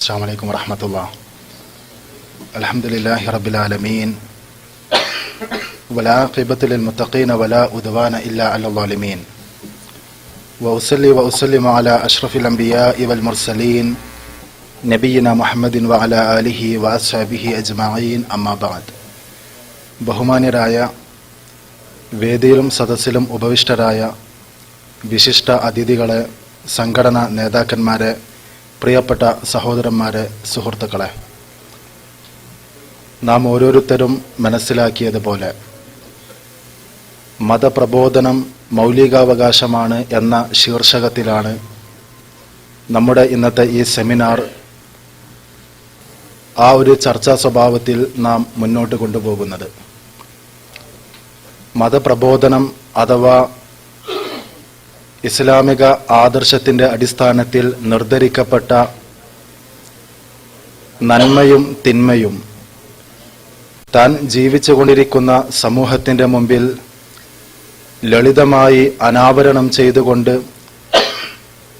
السلام عليكم ورحمة الله الحمد لله رب العالمين ولا عاقبة للمتقين ولا أدوان إلا على الظالمين وأصلي وأسلم على أشرف الأنبياء والمرسلين نبينا محمد وعلى آله وأصحابه أجمعين أما بعد ബഹുമാന്യരായ വേദിയിലും സദസ്സിലും ഉപവിഷ്ടരായ വിശിഷ്ട അതിഥികളെ സംഘടനാ നേതാക്കന്മാരെ പ്രിയപ്പെട്ട സഹോദരന്മാരെ സുഹൃത്തുക്കളെ നാം ഓരോരുത്തരും മനസ്സിലാക്കിയതുപോലെ മതപ്രബോധനം മൗലികാവകാശമാണ് എന്ന ശീർഷകത്തിലാണ് നമ്മുടെ ഇന്നത്തെ ഈ സെമിനാർ. ആ ഒരു ചർച്ചാ സ്വഭാവത്തിൽ നാം മുന്നോട്ട് കൊണ്ടുപോകുന്നത്. മതപ്രബോധനം അഥവാ ഇസ്ലാമിക ആദർശത്തിന്റെ അടിസ്ഥാനത്തിൽ നിർദ്ധരിക്കപ്പെട്ട നന്മയും തിന്മയും താൻ ജീവിച്ചുകൊണ്ടിരിക്കുന്ന സമൂഹത്തിന്റെ മുമ്പിൽ ലളിതമായി അനാവരണം ചെയ്തുകൊണ്ട്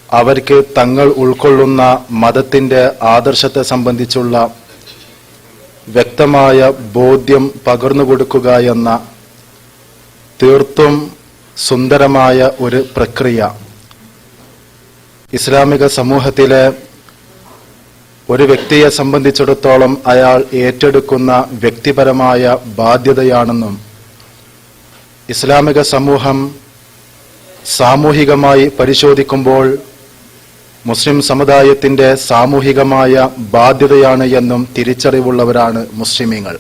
അവർക്ക് തങ്ങൾ ഉൾക്കൊള്ളുന്ന മതത്തിന്റെ ആദർശത്തെ സംബന്ധിച്ചുള്ള വ്യക്തമായ ബോധ്യം പകർന്നു കൊടുക്കുക എന്ന തീർത്തും സുന്ദരമായ ഒരു പ്രക്രിയ. ഇസ്ലാമിക സമൂഹത്തിലെ ഒരു വ്യക്തിയെ സംബന്ധിച്ചിടത്തോളം അയാൾ ഏറ്റെടുക്കുന്ന വ്യക്തിപരമായ ബാധ്യതയാണെന്നും ഇസ്ലാമിക സമൂഹം സാമൂഹികമായി പരിശോധിക്കുമ്പോൾ മുസ്ലിം സമുദായത്തിന്റെ സാമൂഹികമായ ബാധ്യതയാണ് എന്നും തിരിച്ചറിവുള്ളവരാണ് മുസ്ലിമീങ്ങൾ.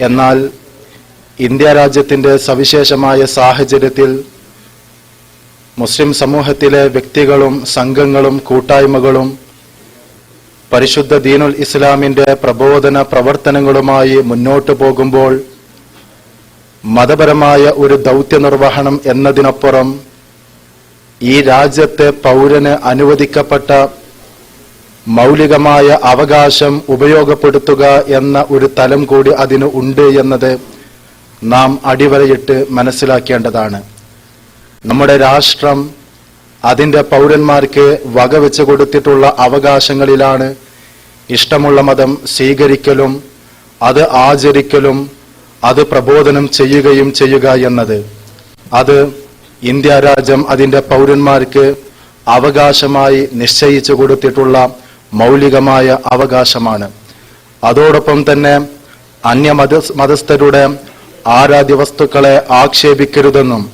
എന്നാൽ ഇന്ത്യ രാജ്യത്തിന്റെ സവിശേഷമായ സാഹചര്യത്തിൽ മുസ്ലിം സമൂഹത്തിലെ വ്യക്തികളും സംഘങ്ങളും കൂട്ടായ്മകളും പരിശുദ്ധ ദീനുൽ ഇസ്ലാമിന്റെ പ്രബോധന പ്രവർത്തനങ്ങളുമായി മുന്നോട്ടു പോകുമ്പോൾ മതപരമായ ഒരു ദൗത്യ നിർവഹണം എന്നതിനപ്പുറം ഈ രാജ്യത്തെ പൗരന് അനുവദിക്കപ്പെട്ട മൗലികമായ അവകാശം ഉപയോഗപ്പെടുത്തുക എന്ന ഒരു തലം കൂടി അതിന് ഉണ്ട് എന്നത് നാം അടിവരയിട്ട് മനസ്സിലാക്കേണ്ടതാണ്. നമ്മുടെ രാഷ്ട്രം അതിന്റെ പൗരന്മാർക്ക് വകവെച്ച് കൊടുത്തിട്ടുള്ള അവകാശങ്ങളിലാണ് ഇഷ്ടമുള്ള മതം സ്വീകരിക്കലും അത് ആചരിക്കലും അത് പ്രബോധനം ചെയ്യുകയും ചെയ്യുക എന്നത്. അത് ഇന്ത്യ രാജ്യം അതിന്റെ പൗരന്മാർക്ക് അവകാശമായി നിശ്ചയിച്ചു കൊടുത്തിട്ടുള്ള മൗലികമായ അവകാശമാണ്. അതോടൊപ്പം തന്നെ അന്യ മത മതസ്ഥരുടെ ആരാധ്യ വസ്തുക്കളെ ആക്ഷേപിക്കരുതെന്നും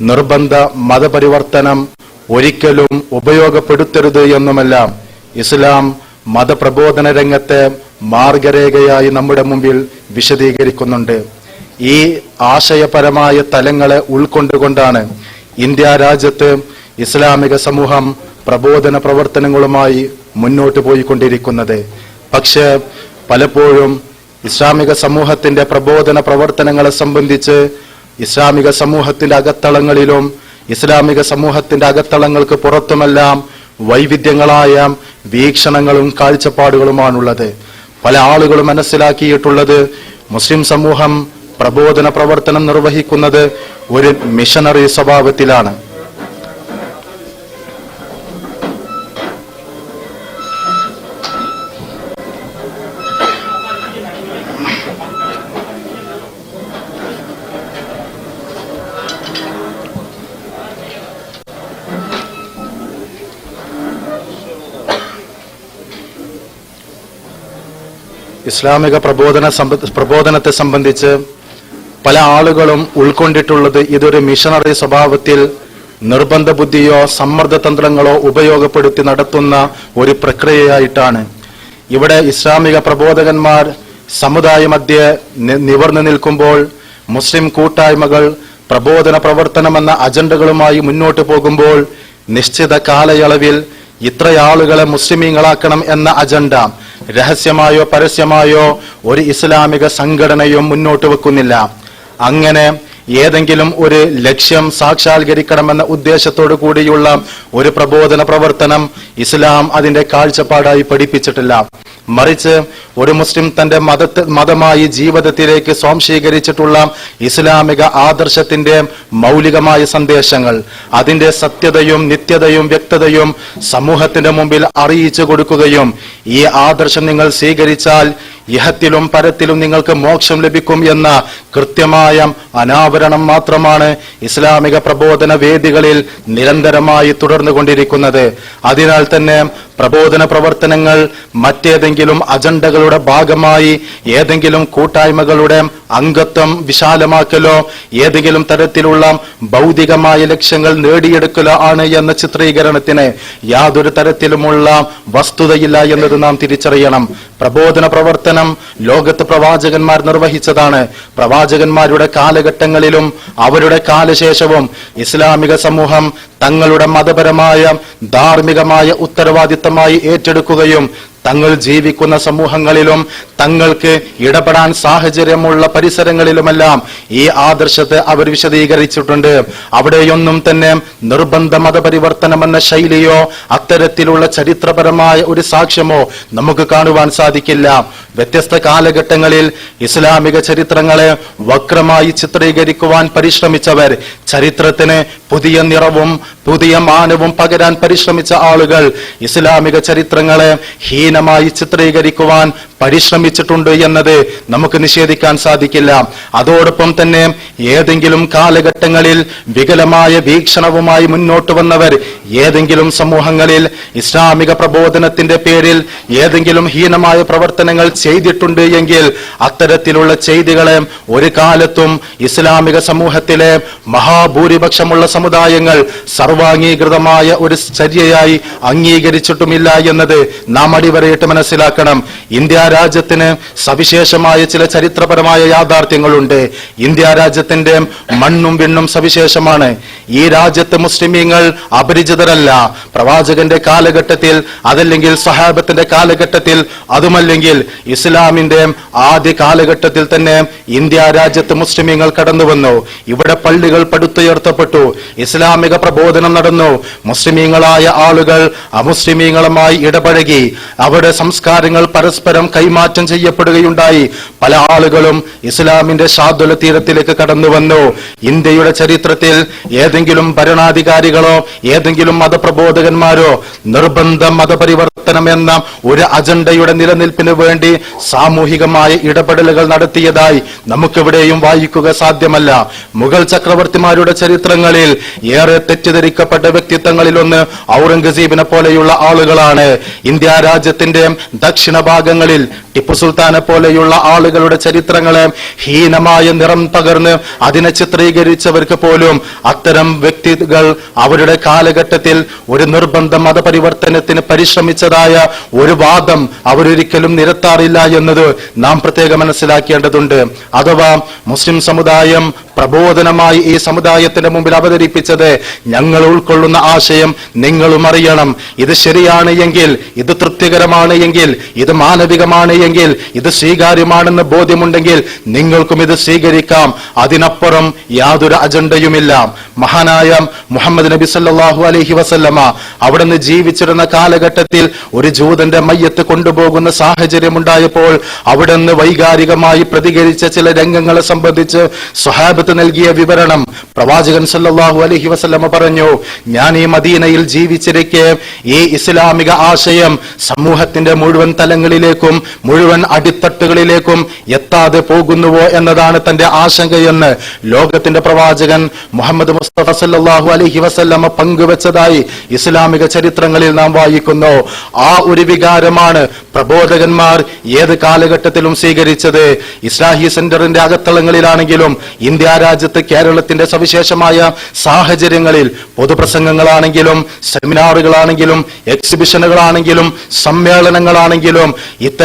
നിർബന്ധ മതപരിവർത്തനം ഒരിക്കലും ഉപയോഗപ്പെടുത്തരുത് എന്നുമെല്ലാം ഇസ്ലാം മതപ്രബോധന രംഗത്തെ മാർഗരേഖയായി നമ്മുടെ മുമ്പിൽ വിശദീകരിക്കുന്നുണ്ട്. ഈ ആശയപരമായ തലങ്ങളെ ഉൾക്കൊണ്ടുകൊണ്ടാണ് ഇന്ത്യ രാജ്യത്ത് ഇസ്ലാമിക സമൂഹം പ്രബോധന പ്രവർത്തനങ്ങളുമായി മുന്നോട്ട് പോയിക്കൊണ്ടിരിക്കുന്നത്. പക്ഷേ പലപ്പോഴും ഇസ്ലാമിക സമൂഹത്തിന്റെ പ്രബോധന പ്രവർത്തനങ്ങളെ സംബന്ധിച്ച് ഇസ്ലാമിക സമൂഹത്തിന്റെ അകത്തളങ്ങളിലും ഇസ്ലാമിക സമൂഹത്തിന്റെ അകത്തളങ്ങൾക്ക് പുറത്തുമെല്ലാം വൈവിധ്യങ്ങളായ വീക്ഷണങ്ങളും കാഴ്ചപ്പാടുകളുമാണുള്ളത്. പല ആളുകളും മനസ്സിലാക്കിയിട്ടുള്ളത് മുസ്ലിം സമൂഹം പ്രബോധന പ്രവർത്തനം നിർവഹിക്കുന്നത് ഒരു മിഷനറി സ്വഭാവത്തിലാണ്. ഇസ്ലാമിക പ്രബോധന പ്രബോധനത്തെ സംബന്ധിച്ച് പല ആളുകളും ഉൾക്കൊണ്ടിട്ടുള്ളത് ഇതൊരു മിഷണറി സ്വഭാവത്തിൽ നിർബന്ധ ബുദ്ധിയോ സമ്മർദ്ദ തന്ത്രങ്ങളോ ഉപയോഗപ്പെടുത്തി നടത്തുന്ന ഒരു പ്രക്രിയയായിട്ടാണ്. ഇവിടെ ഇസ്ലാമിക പ്രബോധകന്മാർ സമുദായ മധ്യ നിവർന്നു നിൽക്കുമ്പോൾ മുസ്ലിം കൂട്ടായ്മകൾ പ്രബോധന പ്രവർത്തനമെന്ന അജണ്ടകളുമായി മുന്നോട്ട് പോകുമ്പോൾ നിശ്ചിത കാലയളവിൽ ഇത്ര ആളുകളെ മുസ്ലിമീങ്ങളാക്കണം എന്ന അജണ്ട രഹസ്യമായോ പരസ്യമായോ ഒരു ഇസ്ലാമിക സംഘടനയും മുന്നോട്ട് വെക്കുന്നില്ല. അങ്ങനെ ഏതെങ്കിലും ഒരു ലക്ഷ്യം സാക്ഷാത്കരിക്കണമെന്ന ഉദ്ദേശത്തോടു കൂടിയുള്ള ഒരു പ്രബോധന പ്രവർത്തനം ഇസ്ലാം അതിന്റെ കാഴ്ചപ്പാടായി പഠിപ്പിച്ചിട്ടില്ല. മറിച്ച് ഒരു മുസ്ലിം തന്റെ മതത്തെ മതമായി ജീവിതത്തിലേക്ക് സ്വാംശീകരിച്ചിട്ടുള്ള ഇസ്ലാമിക ആദർശത്തിന്റെ മൗലികമായ സന്ദേശങ്ങൾ അതിന്റെ സത്യതയും നിത്യതയും വ്യക്തതയും സമൂഹത്തിന്റെ മുമ്പിൽ അറിയിച്ചു കൊടുക്കുകയും ഈ ആദർശം നിങ്ങൾ സ്വീകരിച്ചാൽ ഇഹത്തിലും പരത്തിലും നിങ്ങൾക്ക് മോക്ഷം ലഭിക്കും എന്ന കൃത്യമായ അനാവരണം മാത്രമാണ് ഇസ്ലാമിക പ്രബോധന വേദികളിൽ നിരന്തരമായി തുടർന്നുകൊണ്ടിരിക്കുന്നത്. അതിനാൽ തന്നെ പ്രബോധന പ്രവർത്തനങ്ങൾ മറ്റേതെങ്കിലും അജണ്ടകളുടെ ഭാഗമായി ഏതെങ്കിലും കൂട്ടായ്മകളുടെ അംഗത്വം വിശാലമാക്കലോ ഏതെങ്കിലും തരത്തിലുള്ള ഭൗതികമായ ലക്ഷ്യങ്ങൾ നേടിയെടുക്കലോ ആണ് എന്ന ചിത്രീകരണത്തിന് യാതൊരു തരത്തിലുമുള്ള വസ്തുതയില്ല എന്നത് നാം തിരിച്ചറിയണം. പ്രബോധന പ്രവർത്തനം ലോകത്ത് പ്രവാചകന്മാർ നിർവഹിച്ചതാണ്. പ്രവാചകന്മാരുടെ കാലഘട്ടങ്ങളിലും അവരുടെ കാലശേഷവും ഇസ്ലാമിക സമൂഹം തങ്ങളുടെ മതപരമായ ധാർമ്മികമായ ഉത്തരവാദിത്തമായി ഏറ്റെടുക്കുകയും തങ്ങൾ ജീവിക്കുന്ന സമൂഹങ്ങളിലും തങ്ങൾക്ക് ഇടപെടാൻ സാഹചര്യമുള്ള പരിസരങ്ങളിലുമെല്ലാം ഈ ആദർശത്തെ അവർ വിശദീകരിച്ചിട്ടുണ്ട്. അവിടെയൊന്നും തന്നെ നിർബന്ധ മതപരിവർത്തനം എന്ന ശൈലിയോ അത്തരത്തിലുള്ള ചരിത്രപരമായ ഒരു സാക്ഷ്യമോ നമുക്ക് കാണുവാൻ സാധിക്കില്ല. വ്യത്യസ്ത കാലഘട്ടങ്ങളിൽ ഇസ്ലാമിക ചരിത്രങ്ങളെ വക്രമായി ചിത്രീകരിക്കുവാൻ പരിശ്രമിച്ചവർ ചരിത്രത്തിന് പുതിയ നിറവും പുതിയ മാനവും പകരാൻ പരിശ്രമിച്ച ആളുകൾ ഇസ്ലാമിക ചരിത്രങ്ങളെ ഹീനമായി ചിത്രീകരിക്കുവാൻ പരിശ്രമിച്ചിട്ടുണ്ട് എന്നത് നമുക്ക് നിഷേധിക്കാൻ സാധിക്കില്ല. അതോടൊപ്പം തന്നെ ഏതെങ്കിലും കാലഘട്ടങ്ങളിൽ വികലമായ വീക്ഷണവുമായി മുന്നോട്ട് വന്നവർ ഏതെങ്കിലും സമൂഹങ്ങളിൽ ഇസ്ലാമിക പ്രബോധനത്തിന്റെ പേരിൽ ഏതെങ്കിലും ഹീനമായ പ്രവർത്തനങ്ങൾ ചെയ്തിട്ടുണ്ട് എങ്കിൽ അത്തരത്തിലുള്ള ചെയ്തികളെ ഒരു കാലത്തും ഇസ്ലാമിക സമൂഹത്തിലെ മഹാഭൂരിപക്ഷമുള്ള സമുദായങ്ങൾ സർവാംഗീകൃതമായ ഒരു ചര്യയായി അംഗീകരിച്ചിട്ടുമില്ല എന്നത് നാം അടിവരയിട്ട് മനസ്സിലാക്കണം. ഇന്ത്യ രാജ്യത്തിന് സവിശേഷമായ ചില ചരിത്രപരമായ യാഥാർത്ഥ്യങ്ങളുണ്ട്. ഇന്ത്യ രാജ്യത്തിന്റെ മണ്ണും വിണ്ണും സവിശേഷമാണ്. ഈ രാജ്യത്ത് മുസ്ലിമീങ്ങൾ അപരിചിതരല്ല. പ്രവാചകന്റെ കാലഘട്ടത്തിൽ അതല്ലെങ്കിൽ സഹാബത്തിന്റെ കാലഘട്ടത്തിൽ അതുമല്ലെങ്കിൽ ഇസ്ലാമിന്റെ ആദ്യ കാലഘട്ടത്തിൽ തന്നെ ഇന്ത്യ രാജ്യത്ത് മുസ്ലിമീങ്ങൾ കടന്നു വന്നു ഇവിടെ പള്ളികൾ പടുത്തുയർത്തപ്പെട്ടു. ഇസ്ലാമിക പ്രബോധനം നടന്നു. മുസ്ലിമീങ്ങളായ ആളുകൾ അമുസ്ലിമീങ്ങളുമായി ഇടപഴകി. അവരുടെ സംസ്കാരങ്ങൾ പരസ്പരം കൈമാറ്റം ചെയ്യപ്പെടുകയുണ്ടായി. പല ആളുകളും ഇസ്ലാമിന്റെ ശാദ്വല തീരത്തിലേക്ക് കടന്നു വന്നു. ഇന്ത്യയുടെ ചരിത്രത്തിൽ ഏതെങ്കിലും ഭരണാധികാരികളോ ഏതെങ്കിലും മതപ്രബോധകന്മാരോ നിർബന്ധ മതപരിവർത്തനം എന്ന ഒരു അജണ്ടയുടെ നിലനിൽപ്പിന് വേണ്ടി സാമൂഹികമായ ഇടപെടലുകൾ നടത്തിയതായി നമുക്കിവിടെയും വായിക്കുക സാധ്യമല്ല. മുഗൾ ചക്രവർത്തിമാരുടെ ചരിത്രങ്ങളിൽ ഏറെ തെറ്റിദ്ധരിക്കപ്പെട്ട വ്യക്തിത്വങ്ങളിൽ ഒന്ന് ഔറംഗസീബിനെ പോലെയുള്ള ആളുകളാണ്. ഇന്ത്യ രാജ്യത്തിന്റെ ദക്ഷിണ ഭാഗങ്ങളിൽ ടിപ്പു സുൽത്താനെ പോലെയുള്ള ആളുകളുടെ ചരിത്രങ്ങളെ ഹീനമായ നിറം പകർന്ന് അതിനെ ചിത്രീകരിച്ചവർക്ക് പോലും അത്തരം വ്യക്തികൾ അവരുടെ കാലഘട്ടത്തിൽ ഒരു നിർബന്ധ മതപരിവർത്തനത്തിന് പരിശ്രമിച്ചതായ ഒരു വാദം അവരൊരിക്കലും നിരത്താറില്ല എന്നത് നാം പ്രത്യേകം മനസ്സിലാക്കേണ്ടതുണ്ട്. അഥവാ മുസ്ലിം സമുദായം പ്രബോധനമായി ഈ സമുദായത്തിന്റെ മുമ്പിൽ അവതരിപ്പിച്ചത് ഞങ്ങൾ ഉൾക്കൊള്ളുന്ന ആശയം നിങ്ങളും അറിയണം. ഇത് ശരിയാണ് എങ്കിൽ ഇത് തൃപ്തികരമാണ് എങ്കിൽ ഇത് മാനവികമാണ് എങ്കിൽ ഇത് സ്വീകാര്യമാണെന്ന് ബോധ്യമുണ്ടെങ്കിൽ നിങ്ങൾക്കും ഇത് സ്വീകരിക്കാം. അതിനപ്പുറം യാതൊരു അജണ്ടയുമില്ല. മഹാനായ മുഹമ്മദ് നബി സല്ലല്ലാഹു അലൈഹി വസല്ലമ അവിടുന്ന് ജീവിച്ചിരുന്ന കാലഘട്ടത്തിൽ ഒരു ജൂതന്റെ മയ്യത്ത് കൊണ്ടുപോകുന്ന സാഹചര്യം സാഹചര്യമുണ്ടായപ്പോൾ അവിടുന്ന് വൈകാരികമായി പ്രതികരിച്ച ചില രംഗങ്ങളെ സംബന്ധിച്ച് സ്വഹാബത്ത് നൽകിയ വിവരണം പ്രവാചകൻ സല്ലാഹു അലഹി വസല്ലമ പറഞ്ഞു ഞാൻ ഈ മദീനയിൽ ജീവിച്ചിരിക്കെ ഈ ഇസ്ലാമിക ആശയം സമൂഹത്തിന്റെ മുഴുവൻ തലങ്ങളിലേക്കും മുഴുവൻ അടിത്തട്ടുകളിലേക്കും എത്താതെ പോകുന്നുവോ എന്നതാണ് തന്റെ ആശങ്കയെന്ന് ലോകത്തിന്റെ പ്രവാചകൻ മുഹമ്മദ് മുസ്തഫ സല്ലാഹു അലഹി വസല്ലമ പങ്കുവച്ചതായി ഇസ്ലാമിക ചരിത്രങ്ങളിൽ നാം വായിക്കുന്നു. ആ ഒരു വികാരമാണ് പ്രബോധകന്മാർ ഏത് കാലഘട്ടത്തിലും സ്വീകരിച്ചത്? ഇസ്ലാഹി സെന്ററിന്റെ അകത്തളങ്ങളിലാണെങ്കിലും ഇന്ത്യ രാജ്യത്ത് കേരളത്തിന്റെ സവിശേഷമായ സാഹചര്യങ്ങളിൽ പൊതുപ്രസംഗങ്ങളാണെങ്കിലും സെമിനാറുകളാണെങ്കിലും എക്സിബിഷനുകളാണെങ്കിലും സമ്മേളനങ്ങളാണെങ്കിലും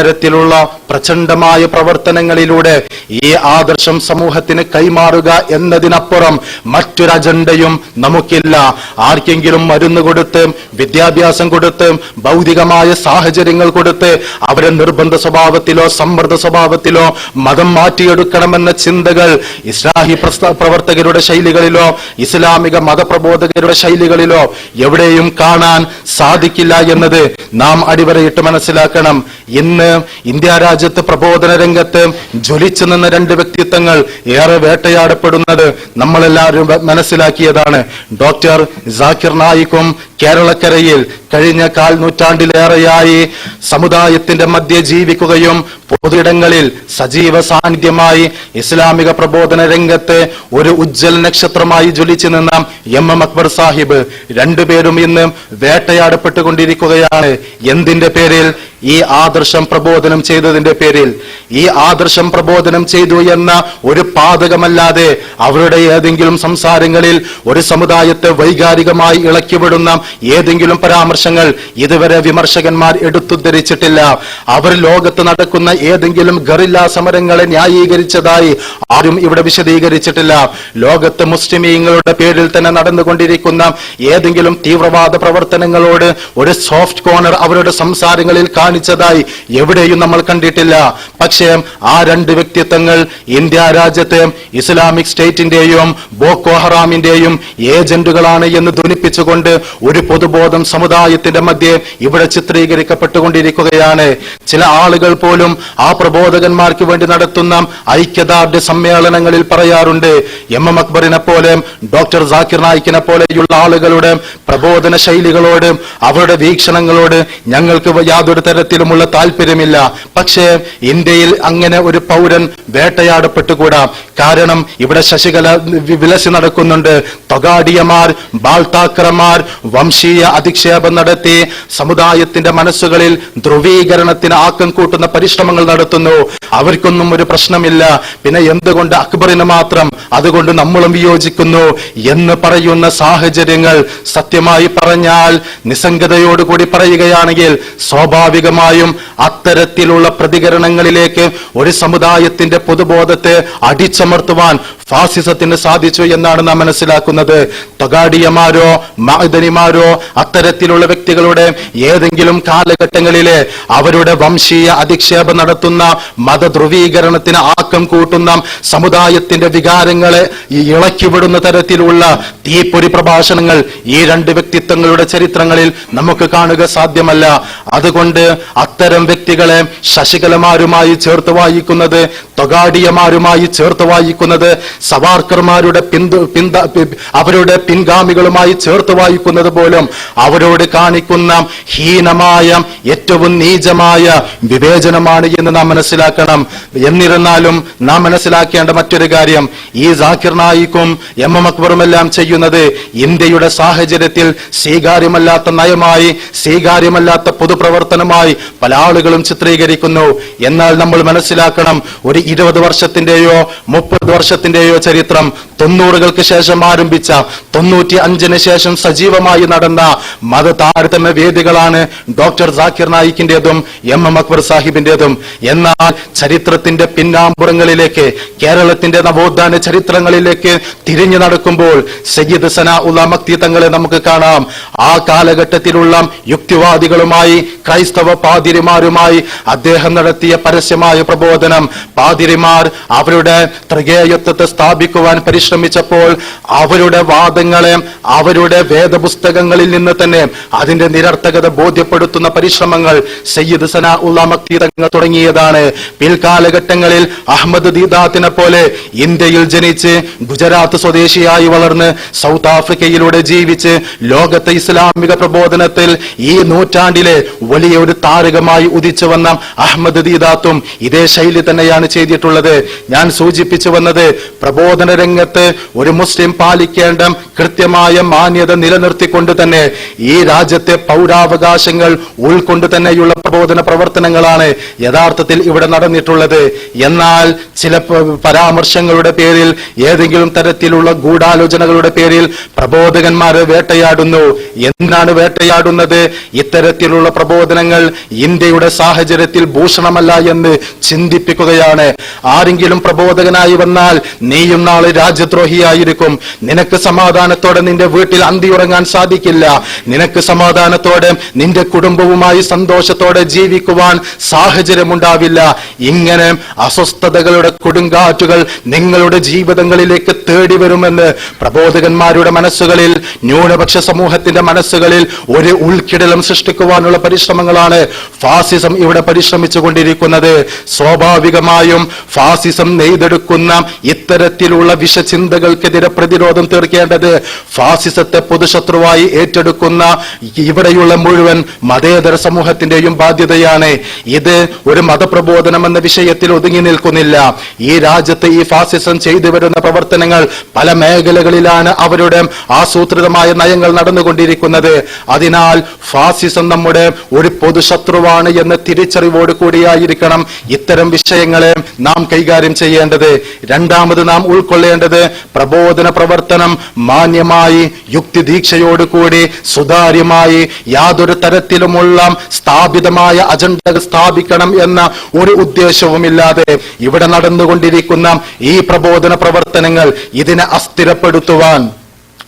ഇത്തരത്തിലുള്ള പ്രചണ്ഡമായ പ്രവർത്തനങ്ങളിലൂടെ ഈ ആദർശം സമൂഹത്തിന് കൈമാറുക എന്നതിനപ്പുറം മറ്റൊരു അജണ്ടയും നമുക്കില്ല. ആർക്കെങ്കിലും മരുന്ന് കൊടുത്ത് വിദ്യാഭ്യാസം കൊടുത്ത് ഭൗതികമായ സാഹചര്യങ്ങൾ കൊടുത്ത് അവരെ നിർബന്ധ സ്വഭാവത്തിലോ സമ്മർദ്ദ സ്വഭാവത്തിലോ മതം മാറ്റിയെടുക്കണമെന്ന ചിന്തകൾ ഇസ്ലാഹി പ്രവർത്തകരുടെ ശൈലികളിലോ ഇസ്ലാമിക മതപ്രബോധകരുടെ ശൈലികളിലോ എവിടെയും കാണാൻ സാധിക്കില്ല എന്നത് നാം അടിവരയിട്ട് മനസ്സിലാക്കണം. ഇന്ന് ഇന്ത്യ രാജ്യത്ത് പ്രബോധന രംഗത്ത് ജ്വലിച്ചു നിന്ന രണ്ട് വ്യക്തിത്വങ്ങൾ ഏറെ വേട്ടയാടപ്പെടുന്നത് നമ്മളെല്ലാവരും മനസ്സിലാക്കിയതാണ്. ഡോക്ടർ ജാക്കിർ നായിക്കും കേരളക്കരയിൽ കഴിഞ്ഞ കാൽ നൂറ്റാണ്ടിലേറെയായി സമുദായത്തിന്റെ മധ്യ ജീവിക്കുകയും പൊതുയിടങ്ങളിൽ സജീവ സാന്നിധ്യമായി ഇസ്ലാമിക പ്രബോധന രംഗത്ത് ഒരു ഉജ്ജ്വല നക്ഷത്രമായി ജ്വലിച്ചു നിന്ന എം എം അക്ബർ സാഹിബ് രണ്ടുപേരും ഇന്ന് വേട്ടയാടപ്പെട്ടുകൊണ്ടിരിക്കുകയാണ്. എന്തിന്റെ പേരിൽ? ഈ ആദർശം പ്രബോധനം ചെയ്തതിന്റെ പേരിൽ. ഈ ആദർശം പ്രബോധനം ചെയ്തു എന്ന ഒരു പാതകമല്ലാതെ അവരുടെ ഏതെങ്കിലും സംസാരങ്ങളിൽ ഒരു സമുദായത്തെ വൈകാരികമായി ഇളക്കിവിടുന്ന ഏതെങ്കിലും പരാമർശങ്ങൾ ഇതുവരെ വിമർശകന്മാർ എടുത്തുദ്ധരിച്ചിട്ടില്ല. അവർ ലോകത്ത് നടക്കുന്ന ഏതെങ്കിലും ഗറില്ല സമരങ്ങളെ ന്യായീകരിച്ചതായി ആരും ഇവിടെ വിശദീകരിച്ചിട്ടില്ല. ലോകത്ത് മുസ്ലിമീങ്ങളുടെ പേരിൽ തന്നെ നടന്നുകൊണ്ടിരിക്കുന്ന ഏതെങ്കിലും തീവ്രവാദ പ്രവർത്തനങ്ങളോട് ഒരു സോഫ്റ്റ് കോർണർ അവരുടെ സംസാരങ്ങളിൽ കാണിച്ചതായി എവിടെയും നമ്മൾ കണ്ടിട്ടില്ല. പക്ഷേ ആ രണ്ട് വ്യക്തിത്വങ്ങൾ ഇന്ത്യ രാജ്യത്തെ ഇസ്ലാമിക് സ്റ്റേറ്റിന്റെയും ബോക്കോഹറാമിന്റെയും ഏജന്റുകളാണ് എന്ന് ധ്വനിപ്പിച്ചുകൊണ്ട് ഒരു പൊതുബോധം സമുദായത്തിന്റെ മധ്യേ ഇവിടെ ചിത്രീകരിക്കപ്പെട്ടുകൊണ്ടിരിക്കുകയാണ്. ചില ആളുകൾ പോലും ആ പ്രബോധകന്മാർക്ക് വേണ്ടി നടത്തുന്ന ഐക്യദാർഢ്യ സമ്മേളനങ്ങളിൽ പറയാറുണ്ട്. എം എം അക്ബറിനെ പോലെ ഡോക്ടർ ജാക്കിർ നായിക്കിനെ പോലെയുള്ള ആളുകളുടെ പ്രബോധന ശൈലികളോട് അവരുടെ വീക്ഷണങ്ങളോട് ഞങ്ങൾക്ക് യാതൊരു തരത്തിലുമുള്ള താല്പര്യമില്ല. പക്ഷേ ഇന്ത്യയിൽ അങ്ങനെ ഒരു പൗരൻ വേട്ടയാടപ്പെട്ടുകൂടാ. കാരണം ഇവിടെ ശശികല വി- വിലസി നടക്കുന്നുണ്ട്. തൊഗാഡിയമാർ ബാൾത്താക്കറമാർ വംശീയ അധിക്ഷേപം നടത്തി സമുദായത്തിന്റെ മനസ്സുകളിൽ ധ്രുവീകരണത്തിന് ആക്കം കൂട്ടുന്ന പരിശ്രമങ്ങൾ നടത്തുന്നു. അവർക്കൊന്നും ഒരു പ്രശ്നമില്ല. പിന്നെ എന്തുകൊണ്ട് അക്ബറിന് മാത്രം അതുകൊണ്ട് നമ്മളും വിയോജിക്കുന്നു എന്ന് പറയുന്ന സാഹചര്യങ്ങൾ സത്യമായി പറഞ്ഞാൽ നിസ്സംഗതയോടുകൂടി പറയുകയാണെങ്കിൽ സ്വാഭാവികമായും അത്തരത്തിലുള്ള പ്രതികരണങ്ങളിലേക്ക് ഒരു സമുദായത്തിന്റെ പൊതുബോധത്തെ അടിച്ചമർത്തുവാൻ ഫാസിസത്തിന് സാധിച്ചു എന്നാണ് നാം മനസ്സിലാക്കുന്നത്. തൊഗാഡിയമാരോ മാതനിമാരോ അത്തരത്തിലുള്ള വ്യക്തികളുടെ ഏതെങ്കിലും കാലഘട്ടങ്ങളിലെ അവരുടെ വംശീയ അധിക്ഷേപം നടത്തുന്ന മതധ്രുവീകരണത്തിന് ആക്കം കൂട്ടുന്ന സമുദായത്തിന്റെ വികാരങ്ങളെ ഇളക്കിവിടുന്ന തരത്തിലുള്ള തീപ്പൊരി പ്രഭാഷണങ്ങൾ ഈ രണ്ട് വ്യക്തിത്വങ്ങളുടെ ചരിത്രങ്ങളിൽ നമുക്ക് കാണുക സാധ്യമല്ല. അതുകൊണ്ട് അത്തരം വ്യക്തികളെ ശശികലമാരുമായി ചേർത്ത് വായിക്കുന്നത് തൊഗാഡിയമാരുമായി ചേർത്ത് വായിക്കുന്നത് സവാർക്കർമാരുടെ പിന്തു പിന്ത അവരുടെ പിൻഗാമികളുമായി ചേർത്ത് വായിക്കുന്നത് പോലും അവരോട് കാണിക്കുന്ന ഹീനമായ ഏറ്റവും നീചമായ വിവേചനമാണ് എന്ന് നാം മനസ്സിലാക്കണം. എന്നിരുന്നാലും നാം മനസ്സിലാക്കേണ്ട മറ്റൊരു കാര്യം ഈ ജാക്കിർ നായിക്കും എം എം അക്ബറും എല്ലാം ചെയ്യുന്നത് ഇന്ത്യയുടെ സാഹചര്യത്തിൽ സ്വീകാര്യമല്ലാത്ത നയമായി സ്വീകാര്യമല്ലാത്ത പൊതുപ്രവർത്തനമായി പല ആളുകളും ചിത്രീകരിക്കുന്നു. എന്നാൽ നമ്മൾ മനസ്സിലാക്കണം ഒരു ഇരുപത് വർഷത്തിന്റെയോ മുപ്പത് വർഷത്തിന്റെയോ ചരിത്രം തൊണ്ണൂറുകൾക്ക് ശേഷം ആരംഭിച്ച തൊണ്ണൂറ്റി അഞ്ചിന് ശേഷം സജീവമായി നടന്ന മത താരതമ്യ വേദികളാണ് ഡോക്ടർ സാക്കിർ നായിക്കിന്റേതും എം എം അക്ബർ സാഹിബിന്റേതും എന്നാൽ ചരിത്രത്തിന്റെ പിന്നാമ്പുറങ്ങളിലേക്ക് കേരളത്തിന്റെ നവോത്ഥാന ചരിത്രങ്ങളിലേക്ക് തിരിഞ്ഞു നടക്കുമ്പോൾ സയ്യിദ് സന ഉലാമക്തി മക്തി തങ്ങളെ നമുക്ക് കാണാം. ആ കാലഘട്ടത്തിലുള്ള യുക്തിവാദികളുമായി ക്രൈസ്തവ പാതിരിമാരുമായി അദ്ദേഹം നടത്തിയ പരസ്യമായ പ്രബോധനം. പാതിരിമാർ അവരുടെ ത്രികേയത്വത്തെ സ്ഥാപിക്കുവാൻ പരിശ്രമിച്ചപ്പോൾ അവരുടെ വാദങ്ങളെ അവരുടെ വേദപുസ്തകങ്ങളിൽ നിന്ന് തന്നെ അതിന്റെ നിരർത്ഥകത ബോധ്യപ്പെടുത്തുന്ന പരിശ്രമങ്ങൾ സയ്യിദ് സന ഉള്ള മക്തി തങ്ങൾ തുടങ്ങിയതാണ്. പിൽക്കാലഘട്ടങ്ങളിൽ അഹമ്മദ് ദീദാത്തിനെ പോലെ ഇന്ത്യയിൽ ജനിച്ച് ഗുജറാത്ത് സ്വദേശിയായി വളർന്ന് സൗത്ത് ആഫ്രിക്കയിലൂടെ ജീവിച്ച് ലോകത്തെ ഇസ്ലാമിക പ്രബോധനത്തിൽ ഈ നൂറ്റാണ്ടിലെ വലിയ ഒരു താരകമായി ഉദിച്ചു വന്ന അഹമ്മദ് ദീദാത്തും ഇതേ ശൈലി തന്നെയാണ് ചെയ്തിട്ടുള്ളത്. ഞാൻ സൂചിപ്പിച്ചു വന്നത് പ്രബോധന രംഗത്ത് ഒരു മുസ്ലിം പാലിക്കേണ്ട കൃത്യമായ മാന്യത നിലനിർത്തിക്കൊണ്ട് കൊണ്ട് തന്നെ ഈ രാജ്യത്തെ പൗരാവകാശങ്ങൾ ഉൾക്കൊണ്ട് തന്നെയുള്ള പ്രബോധന പ്രവർത്തനങ്ങളാണ് യഥാർത്ഥത്തിൽ ഇവിടെ നടന്നിട്ടുള്ളത്. എന്നാൽ ചില പരാമർശങ്ങളുടെ പേരിൽ ഏതെങ്കിലും തരത്തിലുള്ള ഗൂഢാലോചനകളുടെ പേരിൽ പ്രബോധകന്മാരെ വേട്ടയാടുന്നു. എന്തിനാണ് വേട്ടയാടുന്നത്? ഇത്തരത്തിലുള്ള പ്രബോധനങ്ങൾ ഇന്ത്യയുടെ സാഹചര്യത്തിൽ ഭൂഷണമല്ല എന്ന് ചിന്തിപ്പിക്കുകയാണ്. ആരെങ്കിലും പ്രബോധകനായി വന്നാൽ നീയും നാളെ രാജ്യദ്രോഹിയായിരിക്കും. നിനക്ക് സമാധാനത്തോടെ നിന്റെ വീട്ടിൽ അന്തിയുറങ്ങാൻ സാധിക്കില്ല നിനക്ക് സമാധാനത്തോടെ നിന്റെ കുടുംബവുമായി സന്തോഷത്തോടെ ജീവിക്കുവാൻ സാഹചര്യമുണ്ടാവില്ല. ഇങ്ങനെ അസ്വസ്ഥതകളുടെ കൊടുങ്കാറ്റുകൾ നിങ്ങളുടെ ജീവിതങ്ങളിലേക്ക് തേടി വരുമെന്ന് പ്രബോധകന്മാരുടെ മനസ്സുകളിൽ ന്യൂനപക്ഷ സമൂഹത്തിന്റെ മനസ്സുകളിൽ ഒരു ഉൾക്കിടലം സൃഷ്ടിക്കുവാനുള്ള പരിശ്രമങ്ങളാണ് ഫാസിസം ഇവിടെ പരിശ്രമിച്ചു കൊണ്ടിരിക്കുന്നത് സ്വാഭാവികമായും ഫാസിസം നെയ്തെടുക്കുന്ന ഇത്തരത്തിലുള്ള വിഷചിന്തകൾക്കെതിരെ പ്രതിരോധം തീർക്കേണ്ടത് ഫാസിസത്തെ പൊതുശത്രുവായി ഏറ്റെടുക്കുന്ന ഇവിടെയുള്ള മുഴുവൻ മതേതര സമൂഹത്തിന്റെയും ബാധ്യതയാണ്. ഇത് ഒരു മതപ്രബോധനം എന്ന വിഷയത്തിൽ ഒതുങ്ങി നിൽക്കുന്നില്ല. ഈ രാജ്യത്ത് ഈ ഫാസിസം ചെയ്തു വരുന്ന പ്രവർത്തനങ്ങൾ പല മേഖലകളിലാണ് അവരുടെ ആസൂത്രിതമായ നയങ്ങൾ നടന്നുകൊണ്ടിരിക്കുന്നത്. അതിനാൽ ഫാസിസം നമ്മുടെ ഒരു പൊതുശത്രുവാണ് എന്ന തിരിച്ചറിവോട് കൂടിയായിരിക്കണം ഇത്തരം വിഷയങ്ങളെ നാം കൈകാര്യം ചെയ്യേണ്ടത്. രണ്ടാമത് നാം ഉൾക്കൊള്ളേണ്ടത് പ്രബോധന പ്രവർത്തനം മാന്യമായി യുക്തിദീക്ഷയോടുകൂടി സുതാര്യമായി യാതൊരു തരത്തിലുമുള്ള സ്ഥാപിതമായ അജണ്ടകൾ സ്ഥാപിക്കണം എന്ന ഒരു ഉദ്ദേശവുമില്ലാതെ ഇവിടെ നടന്നുകൊണ്ടിരിക്കുന്ന ഈ പ്രബോധന പ്രവർത്തനങ്ങൾ ഇതിനെ അസ്ഥിരപ്പെടുത്തുവാൻ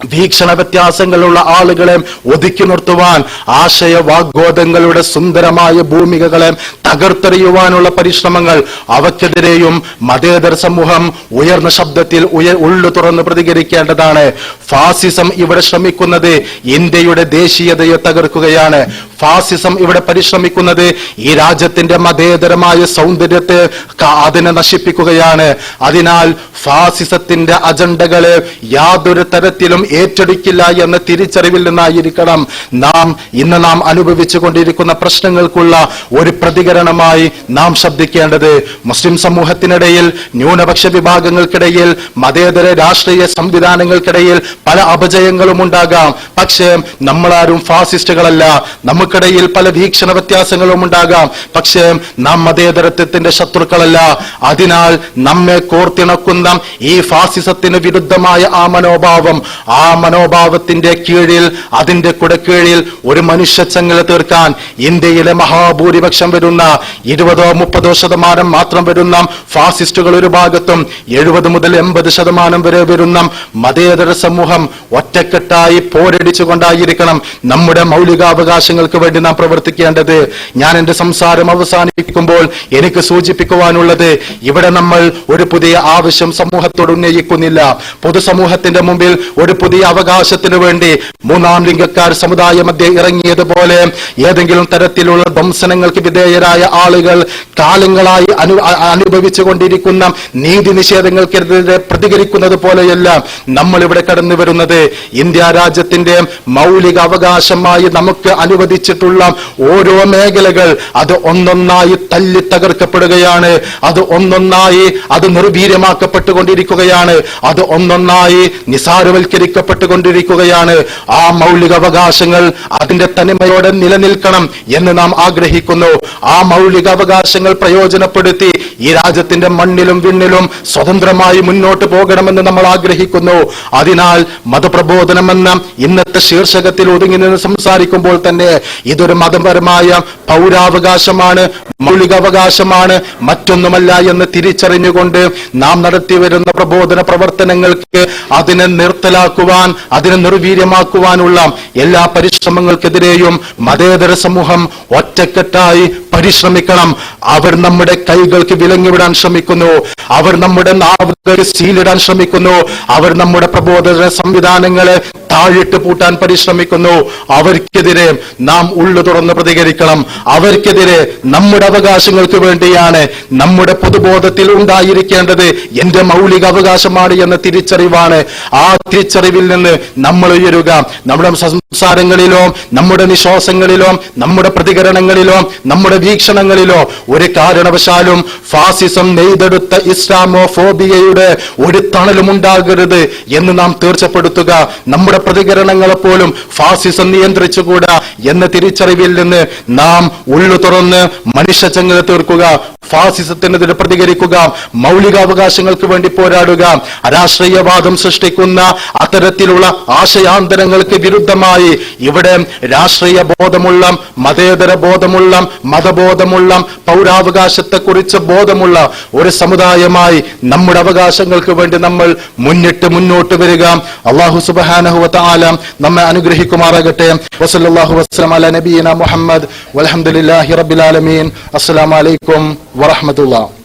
വീക്ഷണ വ്യത്യാസങ്ങളുള്ള ആളുകളെ ഒതുക്കി നിർത്തുവാൻ ആശയ വാഗ്വാദങ്ങളുടെ സുന്ദരമായ ഭൂമികകളെ തകർത്തെറിയുവാനുള്ള പരിശ്രമങ്ങൾ അവക്കെതിരെയും മതേതര സമൂഹം ഉയർന്ന ശബ്ദത്തിൽ ഉയ ഉള്ളു തുറന്ന് പ്രതികരിക്കേണ്ടതാണ്. ഫാസിസം ഇവിടെ ശ്രമിക്കുന്നത് ഇന്ത്യയുടെ ദേശീയതയെ തകർക്കുകയാണ്. ഫാസിസം ഇവിടെ പരിശ്രമിക്കുന്നത് ഈ രാജ്യത്തിന്റെ മതേതരമായ സൗന്ദര്യത്തെ അതിനെ നശിപ്പിക്കുകയാണ്. അതിനാൽ ഫാസിസത്തിന്റെ അജണ്ടകളെ യാതൊരു തരത്തിലും ഏറ്റെടുക്കില്ല എന്ന തിരിച്ചറിവിൽ നിന്നായിരിക്കണം നാം ഇന്ന് നാം അനുഭവിച്ചു കൊണ്ടിരിക്കുന്ന പ്രശ്നങ്ങൾക്കുള്ള ഒരു പ്രതികരണമായി നാം ശബ്ദിക്കേണ്ടത്. മുസ്ലിം സമൂഹത്തിനിടയിൽ ന്യൂനപക്ഷ വിഭാഗങ്ങൾക്കിടയിൽ മതേതര രാഷ്ട്രീയ സംവിധാനങ്ങൾക്കിടയിൽ പല അപജയങ്ങളും ഉണ്ടാകാം. പക്ഷേ നമ്മളാരും ഫാസിസ്റ്റുകളല്ല. നമുക്കിടയിൽ പല വീക്ഷണ വ്യത്യാസങ്ങളും ഉണ്ടാകാം. പക്ഷേ നാം മതേതരത്വത്തിന്റെ ശത്രുക്കളല്ല. അതിനാൽ നമ്മെ കോർത്തിണക്കുന്ന ഈ ഫാസിസത്തിന് വിരുദ്ധമായ ആ മനോഭാവം ആ മനോഭാവത്തിന്റെ കീഴിൽ അതിന്റെ കുടക്കീഴിൽ ഒരു മനുഷ്യ ചങ്ങല തീർക്കാൻ ഇന്ത്യയിലെ മഹാഭൂരിപക്ഷം വരുന്ന ഇരുപതോ മുപ്പതോ ശതമാനം മാത്രം വരുന്ന ഫാസിസ്റ്റുകൾ ഒരു ഭാഗത്തും എഴുപത് മുതൽ എൺപത് ശതമാനം വരെ വരുന്ന മതേതര സമൂഹം ഒറ്റക്കെട്ടായി പോരടിച്ചുകൊണ്ടായിരിക്കണം നമ്മുടെ മൗലികാവകാശങ്ങൾക്ക് വേണ്ടി നാം പ്രവർത്തിക്കേണ്ടത്. ഞാൻ എന്റെ സംസാരം അവസാനിപ്പിക്കുമ്പോൾ എനിക്ക് സൂചിപ്പിക്കുവാനുള്ളത് ഇവിടെ നമ്മൾ ഒരു പുതിയ ആവശ്യം സമൂഹത്തോട് ഉന്നയിക്കുന്നില്ല. പൊതുസമൂഹത്തിന്റെ മുമ്പിൽ ഒരു പുതിയ അവകാശത്തിന് വേണ്ടി മൂന്നാം ലിംഗക്കാർ സമുദായ മധ്യ ഇറങ്ങിയതുപോലെ ഏതെങ്കിലും തരത്തിലുള്ള ധ്വംസനങ്ങൾക്ക് വിധേയരായ ആളുകൾ കാലങ്ങളായി അനു അനുഭവിച്ചു കൊണ്ടിരിക്കുന്ന നീതി നിഷേധങ്ങൾക്കെതിരെ പ്രതികരിക്കുന്നത് പോലെയല്ല നമ്മൾ ഇവിടെ കടന്നു വരുന്നത് ഇന്ത്യ രാജ്യത്തിന്റെ മൗലിക അവകാശമായി നമുക്ക് അനുവദിച്ചിട്ടുള്ള ഓരോ മേഖലകൾ അത് ഒന്നൊന്നായി തല്ലി തകർക്കപ്പെടുകയാണ്. അത് ഒന്നൊന്നായി അത് നിർവീര്യമാക്കപ്പെട്ടുകൊണ്ടിരിക്കുകയാണ്. അത് ഒന്നൊന്നായി നിസാരവൽക്കരിക്കപ്പെട്ടുകൊണ്ടിരിക്കുകയാണ്. ആ മൗലിക അവകാശങ്ങൾ അതിന്റെ തനിമയോടെ നിലനിൽക്കണം എന്ന് നാം ആഗ്രഹിക്കുന്നു. ആ മൗലിക അവകാശങ്ങൾ പ്രയോജനപ്പെടുത്തി ഈ രാജ്യത്തിന്റെ മണ്ണിലും വിണ്ണിലും സ്വതന്ത്രമായി മുന്നോട്ട് പോകണമെന്ന് നമ്മൾ ആഗ്രഹിക്കുന്നു. അതിനാൽ മതപ്രബോധനമെന്ന ഇന്നത്തെ ശീർഷകത്തിൽ ഒതുങ്ങി നിന്ന് സംസാരിക്കുമ്പോൾ തന്നെ ഇതൊരു മതപരമായ പൗരാവകാശമാണ് മൗലികാവകാശമാണ്. മറ്റൊന്നുമല്ല എന്ന് തിരിച്ചറിഞ്ഞുകൊണ്ട് നാം നടത്തി വരുന്ന പ്രബോധന പ്രവർത്തനങ്ങൾക്ക് അതിനെ നിർത്തലാക്കുവാൻ അതിനെ നിർവീര്യമാക്കുവാനുള്ള എല്ലാ പരിശ്രമങ്ങൾക്കെതിരെയും മതേതര സമൂഹം ഒറ്റക്കെട്ടായി പരിശ്രമിക്കണം. അവർ നമ്മുടെ കൈകൾക്ക് വിലങ്ങിവിടാൻ ശ്രമിക്കുന്നു. അവർ നമ്മുടെ നാവുകൾ സീലിടാൻ ശ്രമിക്കുന്നു. അവർ നമ്മുടെ പ്രബോധന സംവിധാനങ്ങളെ താഴിട്ട് പൂട്ടാൻ പരിശ്രമിക്കുന്നു. അവർക്കെതിരെ നാം ഉള്ളു തുറന്ന് പ്രതികരിക്കണം. അവർക്കെതിരെ നമ്മുടെ അവകാശങ്ങൾക്ക് വേണ്ടിയാണ് നമ്മുടെ പൊതുബോധത്തിൽ ഉണ്ടായിരിക്കേണ്ടത് എന്റെ മൗലിക അവകാശമാണ് എന്ന തിരിച്ചറിവാണ്. ആ തിരിച്ചറിവിൽ നിന്ന് നമ്മൾ ഉയരുക. നമ്മുടെ സംസാരങ്ങളിലോ നമ്മുടെ നിശ്വാസങ്ങളിലോ നമ്മുടെ പ്രതികരണങ്ങളിലോ നമ്മുടെ വീക്ഷണങ്ങളിലോ ഒരു കാരണവശാലും ഫാസിസം നെയ്തെടുത്ത ഇസ്ലാമോ ഫോബിയയുടെ ഒരു തണലും ഉണ്ടാകരുത് എന്ന് നാം തീർച്ചപ്പെടുത്തുക. നമ്മുടെ പ്രതികരണങ്ങളെ പോലും ഫാസിസം നിയന്ത്രിച്ചുകൂടാ എന്ന തിരിച്ചറിവിൽ നിന്ന് നാം ഉള്ളു തുറന്ന് മനുഷ്യച്ചങ്ങല തീർക്കുക. ഫാസിസത്തിനെതിരെ പ്രതികരിക്കുക മൗലികാവകാശങ്ങൾക്ക് വേണ്ടി പോരാടുക രാഷ്ട്രീയവാദം സൃഷ്ടിക്കുന്ന അത്തരത്തിലുള്ള ആശയാന്തരങ്ങൾക്ക് വിരുദ്ധമായി ഇവിടെ രാഷ്ട്രീയ ബോധമുള്ള മതേതര ബോധമുള്ള മതബോധമുള്ള പൗരാവകാശത്തെക്കുറിച്ച് ബോധമുള്ള ഒരു സമുദായമായി നമ്മുടെ അവകാശങ്ങൾക്ക് വേണ്ടി നമ്മൾ മുന്നിട്ട് മുന്നോട്ട് വരിക. അള്ളാഹു സുബാനഹുവ ആലം നമ്മെ അനുഗ്രഹിക്കുമാറാകട്ടെ. വസല്ലാഹു വസ്ലം അല നബീന മുഹമ്മദ്. വലഹമുല്ലാഹി റബിലാലമീൻ അസ്സലാമലൈക്കും ورحمة الله.